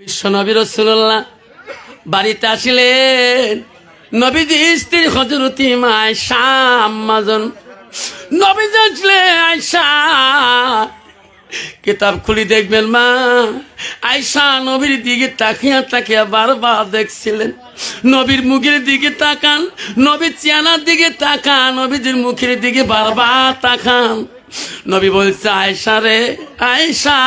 বিশ্বনবী রসুল্লাহ বাড়িতে আসিলেন। নবীজি স্ত্রী হজরতি মায় শাম্মাজন নবীজি আসলে আয়সা কিতাব খুলি দেখবেন মা। নবীর দিকে তাকিয়া তাকিয়া বারবার নবীর মুখের দিকে তাকান, নবীর চেহারার দিকে তাকান, নবীজির মুখের দিকে বারবার তাকান। নবী বলছে আয়সা রে আয়সা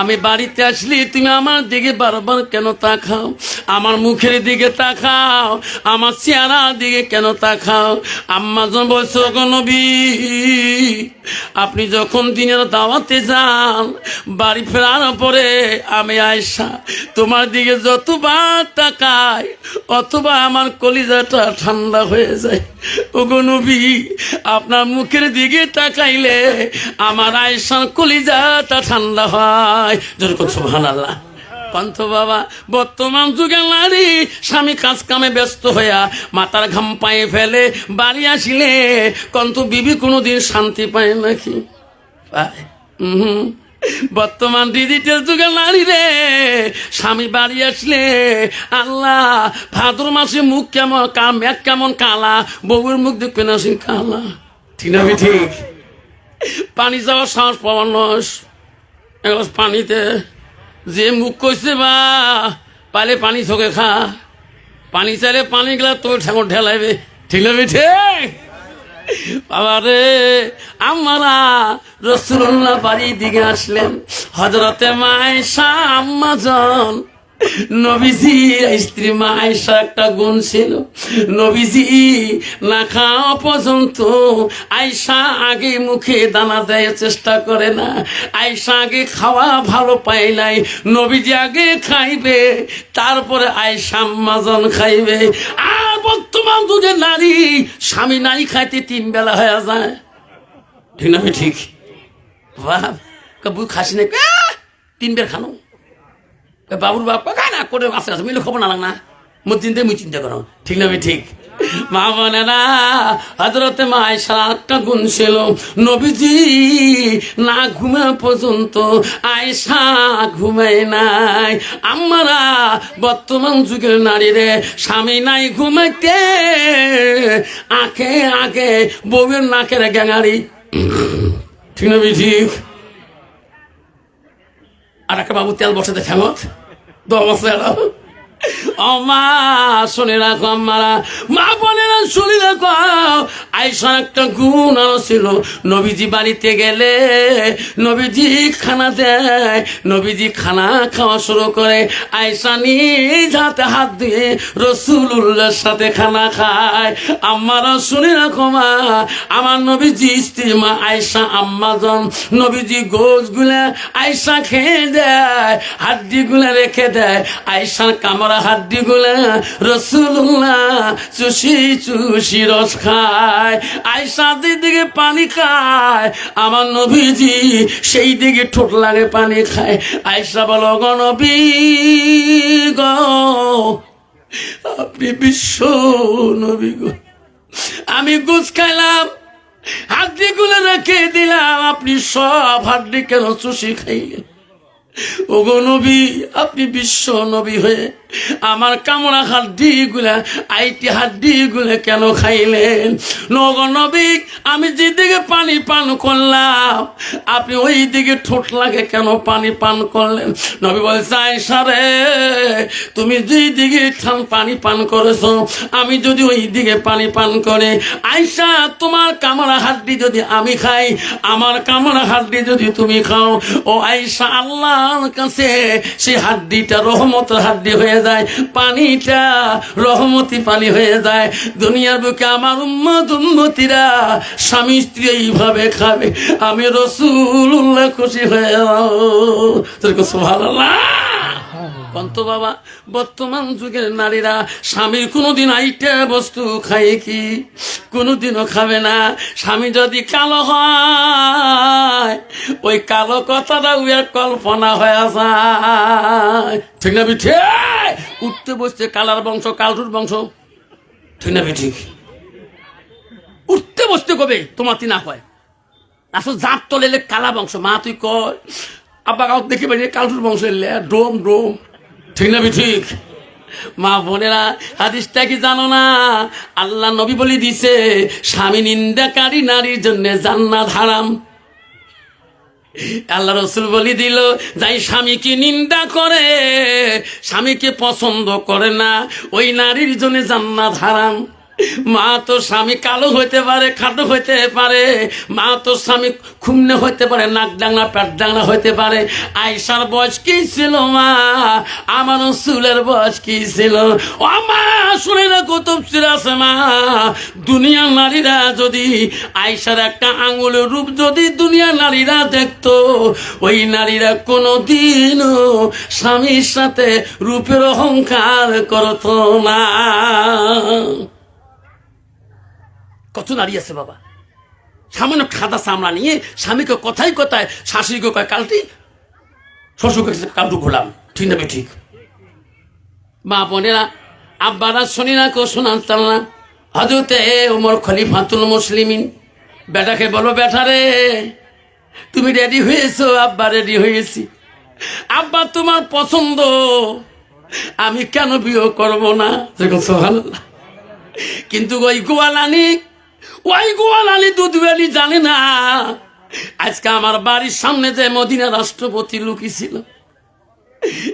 আমি বাড়িতে আসলি, তুমি আমার দিকে বারবার কেন তাকাও? আমার মুখের দিকে তাকাও, আমার চেহারার দিকে কেন তাকাও? আম্মা বলছো নবী, আপনি যখন দিনের দাওয়াতে যান, বাড়ি ফেরার পরে আমি আয়সা তোমার দিকে যতবার তাকাই, অথবা আমার কলিজাটা ঠান্ডা হয়ে যায়। ওগো আপনার মুখের দিকে তাকাইলে আমার আয়সার কলিজাটা ঠান্ডা হয়। সুহান আল্লাহ কন্থ বাবা, বর্তমান যুগে নারী স্বামী কাজ কামে ব্যস্ত হইয়া মাথার ঘাম পায়ে ফেলে বাড়ি আসিলে কন্ত বিবি কোনোদিন শান্তি পায় নাকি? পায় হুম বর্তমান ডিজিটাল যুগের নারী রে, স্বামী বাড়ি আসলে আল্লাহ, ভাদ্র মাসে মুখ কেমন কাম এক কেমন কালা, বউয়ের মুখ দেখবে না কালা। ঠিক না ঠিক? পানি যাওয়ার সাহস পাওয়ার নস। এক গ্লাস পানিতে যে মুখ কইছে বা, পালে পানি চোখে খা। পানি চাইলে পানি গেলে তোর ঠাকুর ঢেলাইবে। ঠিক না ঠিক বাবা রে আমরা রসুল্লাহ বাড়ির দিকে আসলেন। হজরতে মায় আম্মাজন নবীজি স্ত্রী মা আয়সা একটা গুণ ছিল নবীজি না খাওয়া পর্যন্ত আয়সা আগে মুখে দানা দেয় চেষ্টা করে না। আয়সা আগে খাওয়া ভালো পায় নাই। নবীজি আগে খাইবে, তারপরে আয়সা আম্মাজন খাইবে। আর বর্তমান যুগে নারী, স্বামী নাই খাইতে তিন বেলা হয়ে যায়। ঠিক না ঠিক? বাপ কবু খাসি না তিন বের খানো। বাবুর বাপ না করে আছে আছে মিলে খবর না লাগ চিন্তা মুই চিন্তা করো ঠিক না ঠিক। মা না হজরতে মা একটা গুণ ছিল। নবীজি না ঘুমে পর্যন্ত আয়সা ঘুমায় নাই। আমরা বর্তমান যুগের নারীরে স্বামী নাই ঘুমাইতে। আঁকে আঁকে বউয়ের নাকের গ্যাঙারি। ঠিক না ঠিক। আর একটা বাবু তেল বসাতে খেমত দশ ও মা শুনে রাখো আমারা মা শুনে রাখো। আইসা একটা গুণ ছিল। নবীজি বাড়িতে গেলে নবীজি খানা দেয়, নবীজি খানা খাওয়া শুরু করে। আয়সা হাতে হাত দিয়ে রসুল্লাহর সাথে খানা খায়। আমারা শুনে রাখো মা, আমার নবীজি স্ত্রী মা আয়সা আম্মাজন নবীজি গোসগুলা আয়সা খেয়ে দেয় হাড্ডি গুলা রেখে দেয়। আয়সার কামড়া হাড্ডি গুলা রসুল্লাহ চুষি চুষি রস খায়। আয়সা দিকে পানি খায়, আমার নবীজি সেই দিকে ঠোঁট লাগে পানি খায়। আয়সা বলো, গো নবী, গো, আপনি বিশ্ব নবী গো। আমি গুছ খাইলাম হাড্ডি গুলো রেখে দিলাম, আপনি সব হাড্ডি কেন চুষি খাইলেন? ওগো নবী, আপনি বিশ্ব নবী হয়ে আমার কামড়া হাড্ডি গুলা আইটি হাড্ডি গুলা কেন খাইলেন? নবী, আমি যেদিকে পানি পান করলাম, আপনি ওই দিকে ঠোঁট লাগে কেন পানি পান করলেন? নবী বলছে আয়সা রে, তুমি যেই দিকে পানি পান করেছ, আমি যদি ওই দিকে পানি পান করে আয়সা তোমার কামড়া হাড্ডি যদি আমি খাই, আমার কামড়া হাড্ডি যদি তুমি খাও, ও আয়সা আল্লাহর কাছে সেই হাড্ডিটা, রহমতের হাড্ডি হয়ে যায়, পানিটা রহমতি পানি হয়ে যায়। দুনিয়ার বুকে আমার উম্মত, উম্মতিরা স্বামী স্ত্রী এইভাবে খাবে। আমি রসুল্লাহ খুশি হয়ে ভালো কন্ত বাবা, বর্তমান যুগের নারীরা স্বামীর কোনোদিন আইটা বস্তু খায় কি? কোনোদিনও খাবে না। স্বামী যদি কালো হয়, ওই কালো কথাটা উয়ার কল্পনা হয়ে যায়। ঠিক না বিঠে? উঠতে বসতে কালার বংশ কালটুর বংশ। ঠিক না ঠিক উঠতে বসতে কবে? তোমার না হয় আসলে জাত তলেলে কালা বংশ। মা, তুই কয়। কাউ দেখে পাই কালুর বংশের লে ডোম ডোম। ঠিক না ঠিক মা বোনেরা, হাদিসটা কি জানো না? আল্লাহ নবী বলি দিছে, স্বামী নিন্দাকারী নারীর জন্য জান্নাত হারাম। আল্লাহ রসুল বলি দিল, যাই স্বামীকে নিন্দা করে, স্বামীকে পছন্দ করে না, ওই নারীর জন্য জান্নাত হারাম। মা তো স্বামী কালো হইতে পারে, খাটো হইতে পারে। মা তো স্বামী খুমনে হইতে পারে, নাক ডাংলা পেট ডাংলা হইতে পারে। আয়সার বয়স কি ছিল, মা? আমার চুলের বয়স কি ছিল? ও মা, শুনে না কৌতুব আছে, মা। দুনিয়ার নারীরা যদি আয়সার একটা আঙুলের রূপ যদি দুনিয়ার নারীরা দেখতো, ওই নারীরা কোনো দিনও স্বামীর সাথে রূপের অহংকার করতো না। কত নারী আছে বাবা? সামান্য খাদা চামড়া নিয়ে স্বামীকে কথাই কথায়, শাশুড়িকে কয়, কালটি শ্বশুরকে কালটু ঘোলাম ঠিক না ঠিক মা বোনেরা, আব্বারা শুনি না কেউ শোনাতাম না হজরতে ওমর খলিফাতুল মুসলিমিন, বেটাকে বলো, বেটা রে, তুমি রেডি হয়েছো? আব্বা রেডি হয়েছি। আব্বা তোমার পছন্দ, আমি কেন বিয়ে করব না? কিন্তু ওই গোয়ালানি ওই গোয়ালালি দুধ বেলি জানে না। আজকে আমার বাড়ির সামনে যে মদিনা রাষ্ট্রপতি লুকিয়েছিল ছিল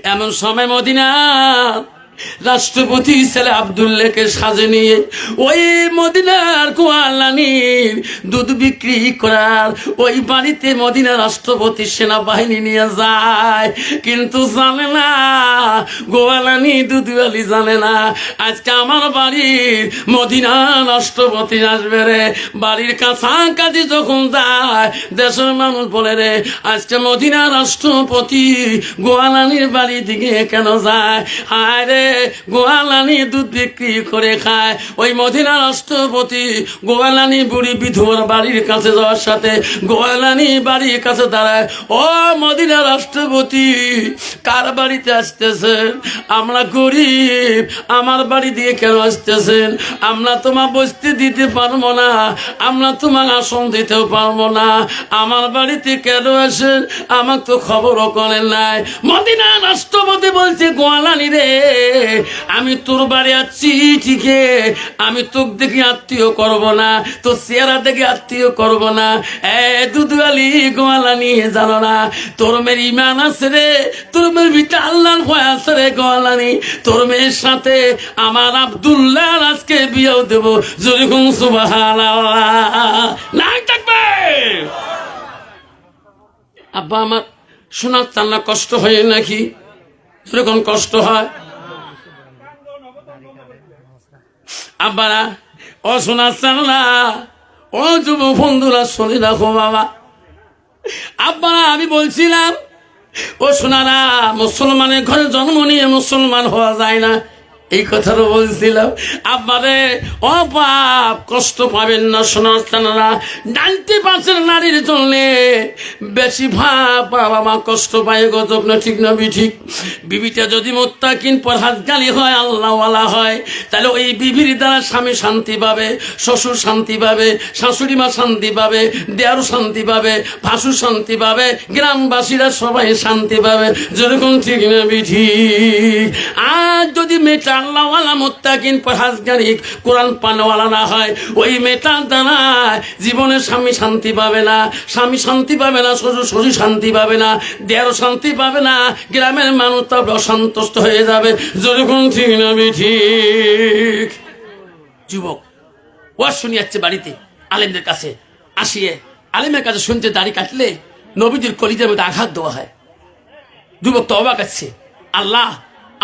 এমন সময় মদিনা রাষ্ট্রপতি ছেলে আবদুল্লাহকে সাজে নিয়ে ওই মদিনার গোয়ালানির দুধ বিক্রি করার ওই বাড়িতে মদিনা রাষ্ট্রপতি সেনাবাহিনী নিয়ে যায়। কিন্তু জানে না, গোয়ালানি দুধওয়ালি জানে না, আজকে আমার বাড়ির মদিনা রাষ্ট্রপতি আসবে রে। বাড়ির কাছাকাছি যখন যায়, দেশের মানুষ বলে রে, আজকে মদিনা রাষ্ট্রপতি গোয়ালানির বাড়ি দিকে কেন যায়? হায় রে গোয়ালানি দুধ বিক্রি করে খায়। ওই মদিনা রাষ্ট্রপতি গোয়ালানি বুড়ি বিধুয়ার বাড়ির কাছে যাওয়ার সাথে গোয়ালানি বাড়ির কাছে দাঁড়ায়। ও মদিনা রাষ্ট্রপতি, কার বাড়িতে আসতেছেন? আমরা গরিব, আমার বাড়ি দিয়ে কেন আসতেছেন? আমরা তোমার বসতে দিতে পারব না, আমরা তোমার আসন দিতেও পারব না। আমার বাড়িতে কেন আসেন? আমার তো খবরও করেন নাই। মদিনা রাষ্ট্রপতি বলছে, গোয়ালানি রে আমি তোর বাড়ি আছি, ঠিকে আমি তোক দেখে আত্মীয় করব না, তোর চেহারা দেখে আত্মীয় করব না। এ দুধুয়ালি গোয়ালানি জানো না, তোর মেয়ের ইমান আছে রে, তোর মেয়ের ভিতরে আল্লাহর ভয় আছে রে গোয়ালানি তোর মেয়ের সাথে আমার আব্দুল্লাহ আজকে বিয়েও দেবো যেরকম সুবাহ নাই থাকবে আব্বা, আমার শোনার তান্না কষ্ট হয় নাকি? যেরকম কষ্ট হয়। আব্বারা, ও শোনার চান্না ও যুব বন্ধুরা, শুনে রাখো বাবা। আব্বারা, আমি বলছিলাম, ও শোনারা মুসলমানের ঘরে জন্ম নিয়ে মুসলমান হওয়া যায় না। এই কথাটা বলছিলাম। আব্বারে বাপ, কষ্ট পাবেন না তানারা ডানতে পাশের নারীর জন্য বেশি ভাব বাবা মা কষ্ট পায় গজব না ঠিক না, বি ঠিক। বিবিটা যদি মোত্তাকিন পরহাত গালি হয়, আল্লাহওয়ালা হয়, তাহলে ওই বিবির দ্বারা স্বামী শান্তি পাবে, শ্বশুর শান্তি পাবে, শাশুড়ি মা শান্তি পাবে দেয়ারও শান্তি পাবে ভাসু শান্তি পাবে, গ্রামবাসীরা সবাই শান্তি পাবে। যেরকম ঠিক না, বি ঠিক। আর যদি মেয়েটা আল্লাহওয়ালা মোত্তাকিন পরহাজগারি কোরআন পানওয়ালা না হয়, ওই মেয়েটার দ্বারা জীবনে স্বামী শান্তি পাবে না, স্বামী শান্তি পাবে না, শ্বশুর শ্বশুর শান্তি পাবে না, দেয়ারও শান্তি পাবে না, গ্রামের মানুষ তবে অসন্তুষ্ট হয়ে যাবে। যেরকম ঠিক না ঠিক? যুবক, ওয়াজ শুনি যাচ্ছে বাড়িতে, আলেমদের কাছে। আসিয়ে, আলেমের কাছে শুনতে দাড়ি কাটলে নবীদের কলিজার মধ্যে আঘাত দেওয়া হয়। যুবক তো অবাক আছে আল্লাহ,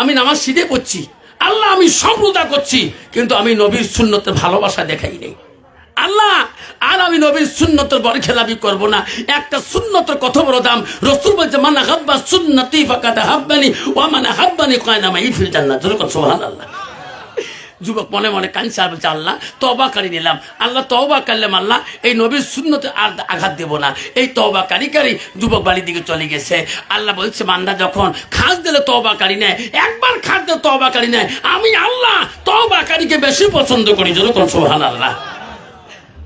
আমি নামাজ শিখে পড়ছি আল্লাহ, আমি সম্প্রদা করছি, কিন্তু আমি নবীর শূন্যতে ভালোবাসা দেখাই নেই। আল্লাহ, আর আমি নবীর সুন্নতের বর খেলাপি করব না। একটা সুন্নতের কত বড় দাম। রসুল বলছে, মানা হাব্বা সুন্নতি ফাঁকাতে হাব্বানি ও মানে হাব্বানি কয় না মাই ফিল জান্নাত আল্লাহ যুবক মনে মনে কাঁদছে আর বলছে, আল্লাহ তবাকারী নিলাম। আল্লাহ তবা কারলাম আল্লাহ এই নবীর শূন্যতে আর আঘাত দেব না। এই তবাকারী কারি যুবক বাড়ির দিকে চলে গেছে। আল্লাহ বলছে মান্দা যখন খাস দিলে তবাকারী নেয়, একবার খাস দিলে তবাকারী নেয়, আমি আল্লাহ তবাকারীকে বেশি পছন্দ করি। যেন কোন সোহান আল্লাহ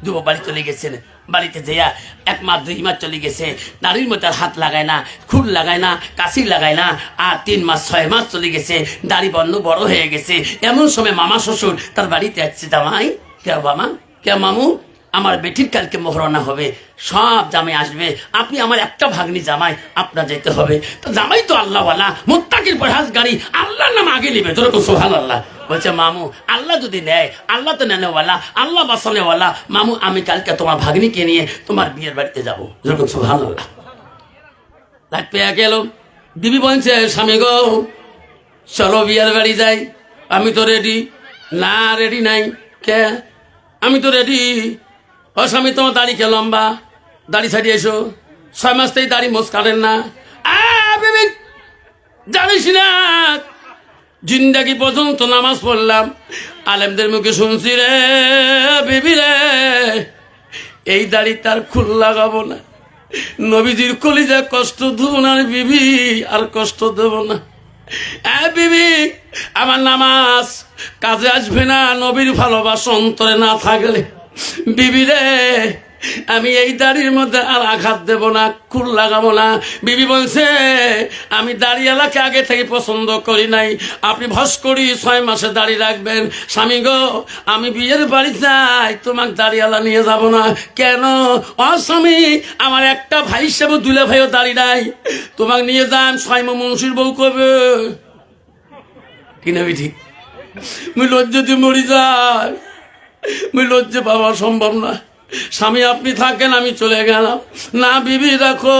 যুবক বাড়ি চলে গেছেন। বাড়িতে যেয়া এক মাস দুই মাস চলে গেছে। দাড়ির মধ্যে হাত লাগায় না খুল লাগায় না, কাশি লাগায় না, আর তিন মাস, ছয় মাস চলে গেছে। দাড়ি বন্ধ বড় হয়ে গেছে। এমন সময় মামা শ্বশুর তার বাড়িতে আসছে, জামাই, কে মামা, কে মামু, আমার বেটির কালকে মোহরণা হবে। সব জামাই আসবে। আপনি আমার একটা ভাগ্নি জামাই, আপনার যেতে হবে। তো জামাই তো আল্লাহওয়ালা, মোত্তাকির পরহাজ গাড়ি আল্লাহর নাম আগে নেবে। তোর সোহান আল্লাহ বলছে মামু আল্লাহ যদি নেয় আল্লাহ তো নেনেওয়ালা আল্লাহ বাসনেওয়ালা মামু আমি কালকে তোমার ভাগ্নিকে নিয়ে তোমার বিয়ের বাড়িতে যাব যেরকম সোহান আল্লাহ পেয়ে গেল দিবি বলছে স্বামী গো চলো বিয়ের বাড়ি যাই আমি তো রেডি না রেডি নাই কে আমি তো রেডি ও স্বামী তোমার দাড়ি কে লম্বা দাড়ি ছাড়িয়ে এসো ছয় মাস থেকে দাড়ি মোস কাটেন না জানিস না জিন্দাগি পর্যন্ত নামাজ পড়লাম। আলেমদের মুখে শুনছি রে বিবি রে, এই দাড়ি তার খুল লাগাবো না। নবীজির কলিজা কষ্ট দেবো না বিবি, আর কষ্ট দেবো না। বিবি, আমার নামাজ কাজে আসবে না, নবীর ভালোবাসা অন্তরে না থাকলে। বিবি রে আমি এই দাড়ির মধ্যে আর আঘাত দেব না খুল লাগাবো না। বিবি বলছে, আমি দাড়িওয়ালাকে আগে থেকে পছন্দ করি নাই। আপনি ভস করি ছয় মাসে দাড়ি রাখবেন। স্বামী গো, আমি বিয়ের বাড়ি যাই, তোমাকে দাড়িওয়ালা নিয়ে যাব না। কেন? অ স্বামী, আমার একটা ভাই হিসেবে দুলে ভাইও দাড়ি নাই। তোমাকে নিয়ে যান, ছয় মুন্সির বউ কবে কিনা বিধি? মুই লজ্জাতে মরি যাই। মুই লজ্জে পাওয়া সম্ভব না। স্বামী, আপনি থাকেন, আমি চলে গেলাম। না, বিবি, দেখো,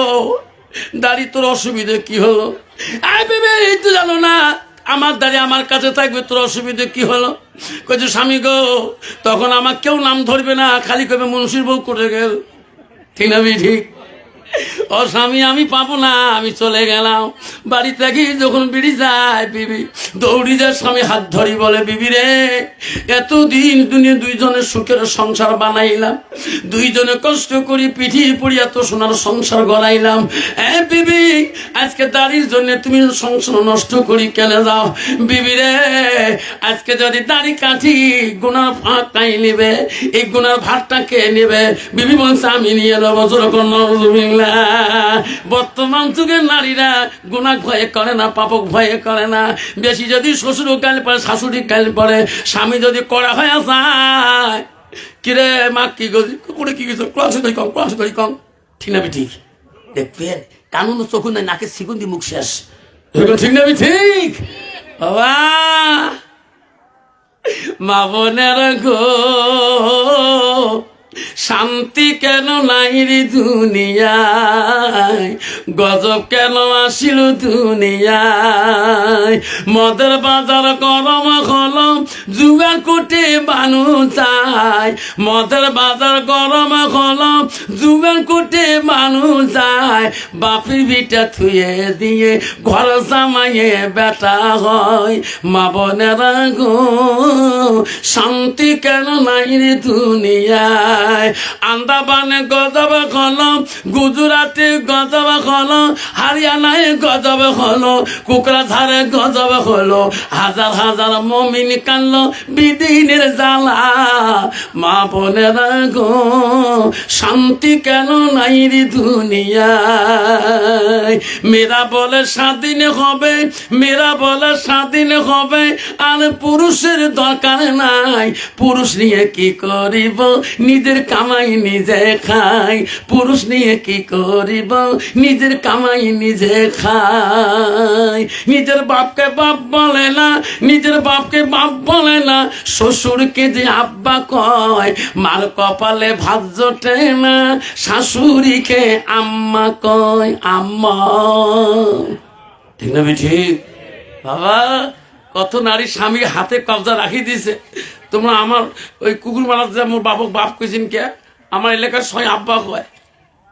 দাড়ি তোর অসুবিধে কি হলো? এই তো জানো না, আমার দাড়ি আমার কাছে থাকবে, তোর অসুবিধে কি হলো? কইছে, স্বামী গো, তখন আমার কেউ নাম ধরবে না, খালি কবে মুন্সির বউ করে গেল? ঠিক না ঠিক? ও স্বামী, আমি পাবো না, আমি চলে গেলাম। বাড়ি থেকে যখন বিড়ি যায়, বিবি, দৌড়ি যায়, স্বামী হাত ধরি বলে, বিবি রে, এতদিন দুনিয়া দুইজনের সুখের সংসার বানাইলাম। দুইজনে কষ্ট করি পিঠি পড়ি এত সোনার সংসার গড়াইলাম। এ বিবি, আজকে দাড়ির জন্য তুমি সংসার নষ্ট করি কেন যাও। বিবি রে, আজকে যদি দাড়ি কাঠি গুনার ফাঁক নাই নিবে, এই গুনার ভাতটা কে নেবে? বিবি বলছে, আমি নিয়ে দেবো যেরকম নজরুল্লাহ বর্তমান যুগের নারীরা গুণা ভয়ে করে না, পাপক ভয়ে করে না। বেশি যদি শ্বশুর কাল পরে, শাশুড়ি কাল পরে, স্বামী যদি করা হয়ে যায়, কিরে মা, কি করে কি গেছে? ক্লাসে ধরি কম ক্লাসে ধরি কম? ঠিক না ঠিক দেখবেন, কানুন চোখ নাই নাকে সিগুন্দি মুখ শেষ। ঠিক না ঠিক বাবা, মা বোনের গো শান্তি কেন নাই রে দুনিয়ায়? গজব কেন আসিল দুনিয়ায়? মদের বাজার গরম হলম জুগার কোটে বানু চাই মদের বাজার গরম হলম জুগার কোটে বানু যায়। বাপের বিটা থুয়ে দিয়ে ঘর জামাইয়ে বেটা হয়। মা বোনেরা গো, শান্তি কেন নাই রে দুনিয়ায়? আন্দামানে গজব হলো, গুজরাটে গজব হলো হারিয়ানায় গজব হলো, কুকরাঝারে গজব হলো। হাজার হাজার মমিন কানলো বিদিনের জ্বালা। মা বোনেরা গো, শান্তি কেন নাই রে দুনিয়ায়? মেয়েরা বলে স্বাধীন হবে, মেয়েরা বলে স্বাধীন হবে, আর পুরুষের দরকার নাই। পুরুষ নিয়ে কি করিব? নিজের কামাই নিজে খাই। পুরুষ নিয়ে কি করিব? নিজের কামাই নিজে খাই। নিজের বাপকে বাপ বলে না, নিজের বাপকে বাপ বলে না। শ্বশুরকে যে আব্বা কয়, মার কপালে ভাত জোটে না। শাশুড়িকে আম্মা কয়, আম্মা। ঠিক বাবা, কত নারী স্বামী হাতে কবজা রাখি দিছে। তোমরা আমার ওই কুকুর মারা যে মোর বাবক বাপ কইছেন কে, আমার এলাকার ছয় আব্বা কয়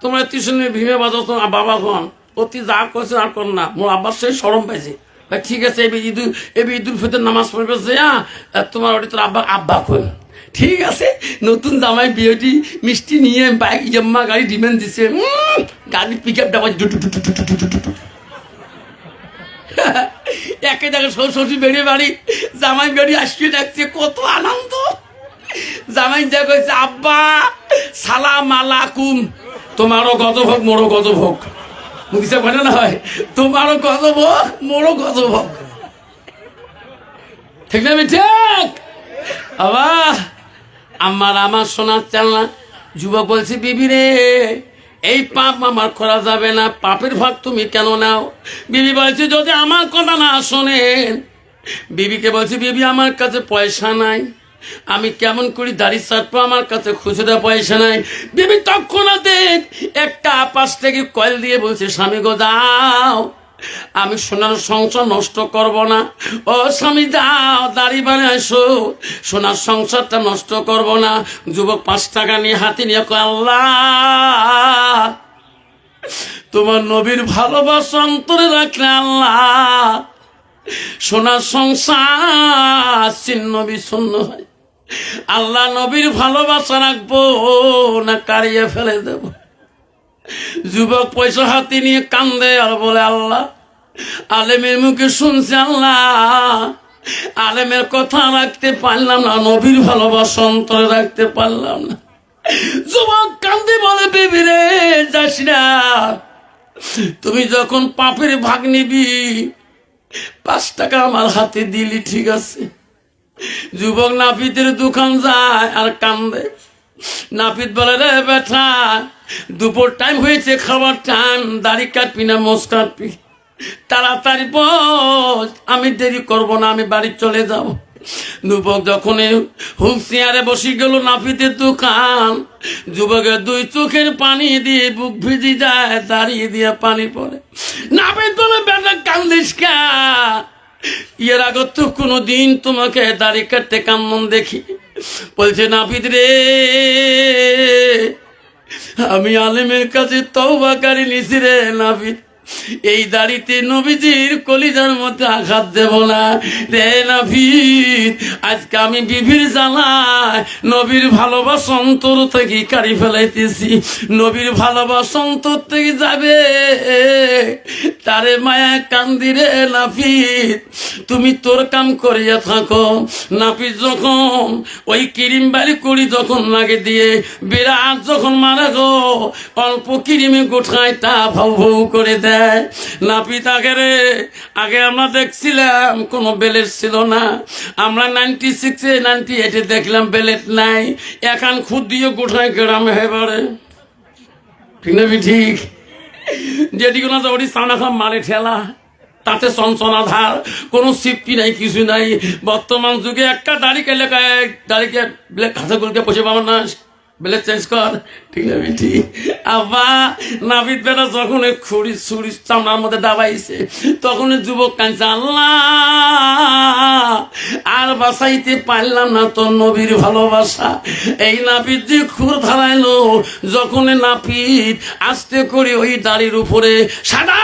তোমরা টিউশনে ভীমে তোমার বাবা কন অতি যা করছে আর কর না, মোর আব্বার সেই সরম পাইছে। ভাই, ঠিক আছে, এবি ঈদুল এবি ঈদুল ফিতর নামাজ পড়বে যে আর তোমার ওটি তোর আব্বা আব্বা কই। ঠিক আছে, নতুন জামাই বিয়েটি মিষ্টি নিয়ে বাইক জম্মা গাড়ি ডিমেন্ড দিছে। গাড়ি পিক আপ ডাবা একে দেখে শ্বশুর বেরিয়ে বাড়ি, জামাই বেরিয়ে আসছে, দেখছে কত আনন্দ। জামাই যা কইছে, আব্বা সালাম আলাকুম তোমারও গজভোগ মোরও গজভোগ মুখে বলে না হয়, তোমারও গজভোগ মোরও গজভোগ ঠিক না ঠিক? আবার আমার আমার শোনার চাল না যুবক বলছে, বিবি রে এই পাপ আমার করা যাবে না, পাপের ভাগ তুমি কেন নাও? বিবি বলছে, যদি আমার কথা না শোনেন, বিবিকে বলছে, বিবি, আমার কাছে পয়সা নাই। আমি কেমন করি দাড়ি চাটবো, আমার কাছে খুচরা পয়সা নাই। বিবি তৎক্ষণাৎ একটা পাশ থেকে কয়েল দিয়ে বলছে, স্বামী গো, দাও। আমি সোনার সংসার নষ্ট করব না। ও স্বামী, যাও, দাড়ি বানে আসো। সোনার সংসারটা নষ্ট করব না। যুবক, পাঁচ টাকা নিয়ে হাতে নিয়ে আল্লাহ, তোমার নবীর ভালোবাসা অন্তরে রাখলে আল্লাহ, সোনার সংসার চিহ্ন বিচ্ছন্ন হয়। আল্লাহ, নবীর ভালোবাসা রাখব না, কারিয়ে ফেলে দেব। যুবক পয়সা হাতে নিয়ে কান্দে আর বলে, আল্লাহ, আলেমের মুখে শুনছে আল্লাহ। আলেমের কথা রাখতে পারলাম না, নবীর ভালোবাসা অন্তরে রাখতে পারলাম না। যুবক কান্দে বলে, বেবি রে, যাস না। তুমি যখন পাপের ভাগ নিবি, পাঁচ টাকা আমার হাতে দিলি, ঠিক আছে? যুবক নাপিতের দোকান যায় আর কান্দে। নাপিত বলে, রে বেটা, দুপুর টাইম হয়েছে, খাবার টাইম দাড়ি কাটবি না, মোষ কাটবি। তাড়াতাড়ি বস, আমি দেরি করব না, আমি বাড়ি চলে যাব। যুবক যখন হুক চেয়ারে বসে গেল নাপিতের দোকান, যুবকের দুই চোখের পানি দিয়ে বুক ভিজি যায়, দাঁড়িয়ে দিয়ে পানি পড়ে। নাপিত বলে, বেটা, কান্দিস কা? এর আগত কোনো দিন তোমাকে দাড়ি কাটতে কেমন দেখি বলছে নাপিত রে আমি আলেমের কাছে তৌবাকারী নিছি রে নাপিত। এই দাড়িতে নবীজির কলিজার মধ্যে আঘাত দেব না। রে নাফিত আজকে আমি বিভির জ্বালায় নবীর ভালোবাসা অন্তর থেকে কারি ফেলাইতেছি। নবীর ভালোবাসা অন্তর থেকে যাবে। তারে মায়া কান্দিরে নাফিত তুমি তোর কাম করিয়া থাকো। নাপিত যখন ওই কিরিম বাড়ি করি যখন লাগে দিয়ে, বিরাট যখন মারা গো, অল্প কিরিমে গোঠায় তা ভাউ ভাউ করে দেয়। নাপিত আগে রে। আগে আমরা দেখছিলাম, কোনো বেলেট ছিল না। আমরা নাইনটি সিক্সে নাইনটি এইটে দেখলাম বেলেট নাই। একান খুদ দিয়ে গোঠায় গ্রামে হেবারে। ঠিক না ঠিক যেদিকে না ওটি সামনা খাম মারে ঠেলা। তাতে সনসনাধার কোনো সিফটি নাই, কিছু নাই। বর্তমান যুগে একটা দাড়িকে লেখায় দাড়িকে হাতে গুলকে পচে পাবো না। বেলে চেঞ্জ কর। ঠিক আছে ঠিক আবা নাবিদ বেটা যখন খুঁড়ি ছুরি চামড়ার মধ্যে ডাবাইছে তখন যুবক কাঁদছে, আল্লাহ, আর বাসাইতে পারলাম না তোর নবীর ভালোবাসা। এই নাপিত যে খুর ধারাইলো, যখন নাপিত আস্তে করে ওই দাড়ির উপরে, সাদা,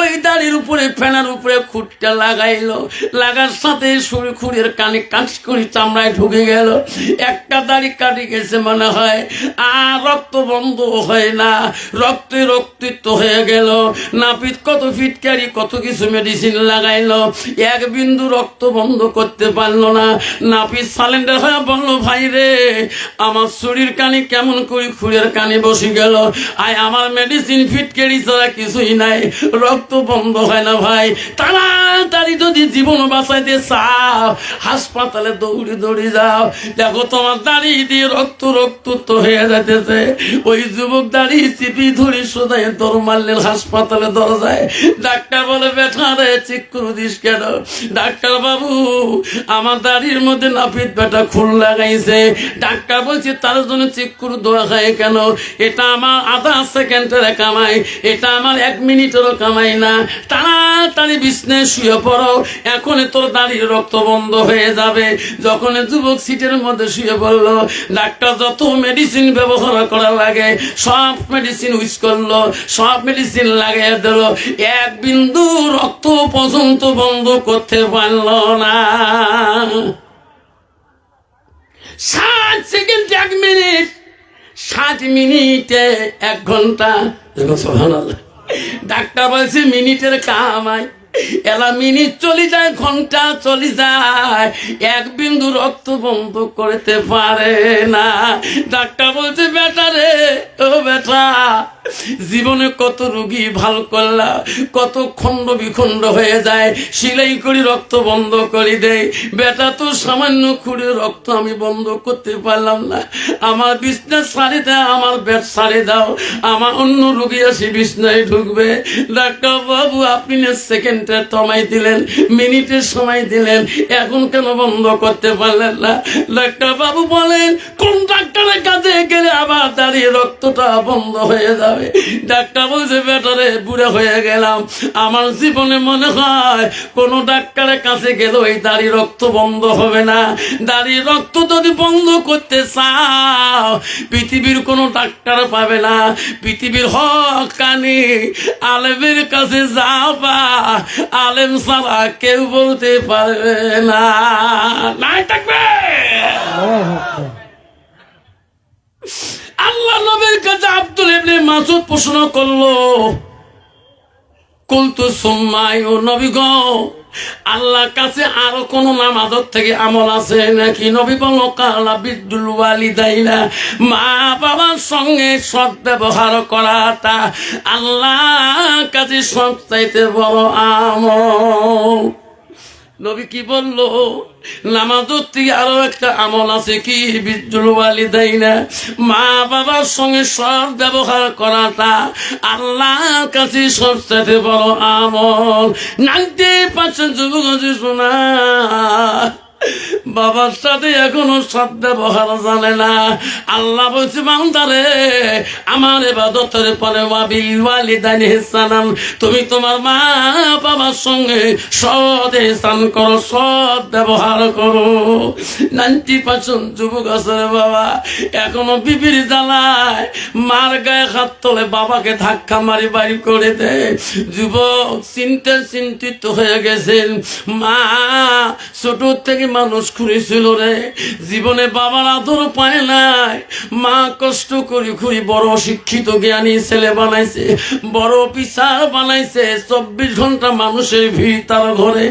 ওই দাড়ির উপরে, ফেনার উপরে খুঁটটা লাগাইলো। লাগার সাথে সুরি খুঁড়ের কানে কাঁচ করে চামড়ায় ঢুকে গেল। একটা দাড়ি কাটি গেছে, মনে হয়। আর রক্ত বন্ধ হয় না, রক্তে রক্তিত হয়ে গেল। নাপিত কত ফিটকারি কত কিছু মেডিসিন লাগাইলো। এক বিন্দু রক্ত বন্ধ করতে পারল না। নাপিত সালেন্ডার হয়ে বলল, ভাই রে, আমার শরীর কানে কেমন করে খুঁড়ের কানে বসে গেল। আয়, আমার মেডিসিন ফিটকারি ছাড়া কিছুই নাই। রক্ত বন্ধ হয় না ভাই। তাড়াতাড়ি যদি জীবন বাঁচাইতে চাও, হাসপাতালে দৌড়ে দৌড়ে যাও। দেখো তোমার দাঁড়িয়ে দিয়ে রক্ত রক্ত তো হয়ে যাইতেছে ওই যুবক দাঁড়িয়ে চিপি ধরে সোজায় দর মারলেন হাসপাতালে দরজায়। ডাক্তার বলে বেঠা রে, চেক করে দিস কেন? ডাক্তার বাবু, আমার দাড়ির মধ্যে নাপিত বেটা খুন লাগাইছে। ডাক্তার বলছে, তার জন্য চেক করে দোয়া খায় কেন? এটা আমার আধা সেকেন্ডের কামাই, এটা আমার এক মিনিটেরও কামাই না। তাড়াতাড়ি বিছনে শুয়ে পড়ো এখন তোর দাড়ির রক্ত বন্ধ হয়ে যাবে। যখন যুবক সিটের মধ্যে শুয়ে পড়ল, ডাক্তার যত মেডিসিন ব্যবহার করা লাগে। সব মেডিসিন ইউজ করল, সব মেডিসিন লাগিয়ে দিল। এক বিন্দু রক্ত পর্যন্ত বন্ধ করতে পারল না। ষাট সেকেন্ড এক মিনিট ষাট মিনিটে এক ঘণ্টা। ডাক্তার বলছে, মিনিটের কামাই এলা মিনিট চলে যায়, ঘণ্টা চলে যায়। এক বিন্দু রক্ত বন্ধ করতে পারে না। ডাক্তার বলছে, বেটা রে, ও বেটা। জীবনে কত রুগী ভালো করলা, কত খণ্ড বিখণ্ড হয়ে যায়। সিলাই করি রক্ত বন্ধ করে দেয়। বেটা তো সামান্য খুঁড়ে রক্ত আমি বন্ধ করতে পারলাম না। আমার বিছনা সারি দাও আমার বেড সারি দাও। আমার অন্য রুগী আসি বিছনায় ঢুকবে। ডাক্তার বাবু, আপনি না সেকেন্ডে সময় দিলেন মিনিটের সময় দিলেন, এখন কেন বন্ধ করতে পারলেন না? ডাক্তার বাবু বলেন, কোন ডাক্তারের কাছে গেলে আবার দাঁড়িয়ে রক্তটা বন্ধ হয়ে যাবে? ডাক্তার বলছে, বেটারে, বুড়ে হয়ে গেলাম। আমার জীবনে মনে হয় কোন ডাক্তারের কাছে গেলে ওই দাড়ি রক্ত বন্ধ হবে না। দাড়ি রক্ত যদি বন্ধ করতে চাও, পৃথিবীর কোনো ডাক্তার পাবে না। পৃথিবীর হক কানি আলেমের কাছে যাবা। আলেম ছাড়া কেউ বলতে পারবে না। নাই থাকবে। আল্লাহ নবীর কাছে আব্দুল ইবনে মাসুদ প্রশ্ন করল, কুলতু সুম্মাই ও নবী গো, আল্লাহর কাছে আরও কোন নামাজত থেকে আমল আছে নাকি? নবী বলল, কালা বিদ্যুল ওয়ালিদাইনা, মা বাবার সঙ্গে সৎ ব্যবহার করাটা আল্লাহ কাছে সব চাইতে বড় আমল। নবী কি বলল? নামাজের থেকে আরও একটা আমল আছে কি? বিদ্যুল ওয়ালিদাই না মা বাবার সঙ্গে সব ব্যবহার করাটা আল্লাহর কাছে সবচেয়ে বড় আমল। নাইনটি পার্সেন্ট যুবক শোনা। বাবার সাথে এখনও ব্যবহার জানে না। আল্লাহ বলছে আমার এবাদতের পরে ওয়াবিল তুমি তোমার মা বাবার সঙ্গে স্থান করো, সৎ ব্যবহার করো। নাইনটি পার্সেন্ট যুবক আছে বাবা। এখনও বিবির জ্বালায় মার গায়ে হাত তোলে বাবাকে ধাক্কা মারি বাড়ি করে দেয় যুবক চিন্তা চিন্তিত হয়ে গেছেন। মা, ছোট থেকে মানুষ খুঁড়েছিল রে। জীবনে বাবার আদর পায় নাই। মা কষ্ট করি খুঁড়ি বড় শিক্ষিত জ্ঞানী ছেলে বানাইছে, বড় অফিসার বানাইছে, চব্বিশ ঘণ্টা মানুষের ভিড় তার ঘরে।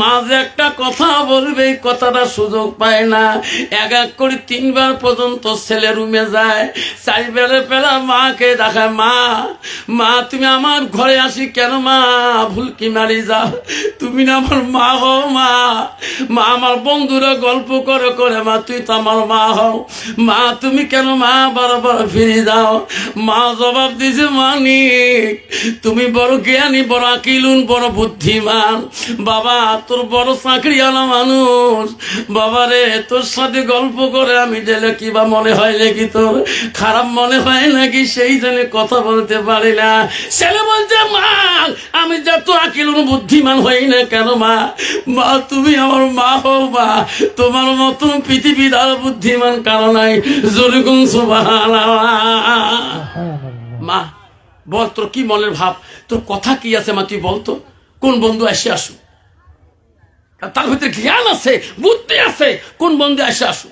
মা যে একটা কথা বলবে, এই কথাটা সুযোগ পায় না। এক এক করে তিনবার পর্যন্ত ছেলে রুমে যায় চারবারে পেলা মাকে দেখায়, মা মা, তুমি আমার ঘরে আসি কেন মা? ভুলকি মারি যাও তুমি না আমার মা হও মা। মা আমার বন্ধুরা গল্প করে করে, মা, তুই তো আমার মা হও। মা, তুমি কেন মা বারবার ফিরে যাও? মা জবাব দিছে মানিক তুমি বড় জ্ঞানী, বড় আকিলুন, বড় বুদ্ধিমান। বাবা, তোর বড় চাকরিওয়ালা মানুষ। বাবা রে, তোর সাথে গল্প করে আমি গেলে কি বা মনে হয় নাকি তোর, খারাপ মনে হয় নাকি সেই জন্য কথা বলতে পারি না। ছেলে বলছে, মা, আমি যত আকিলুন, বুদ্ধিমান হই না কেন, মা মা, তুমি আমার মা হও মা তোমার মতন পৃথিবীর আর বুদ্ধিমান কারও নাই। জরিকুম মা, বল তোর কি মনের ভাব? তোর কথা কি আছে মা, তুই বলতো কোন বন্ধু এসে আসু তার ভিতরে জ্ঞান আছে, বুদ্ধি আছে। কোন বন্ধু এসে আসু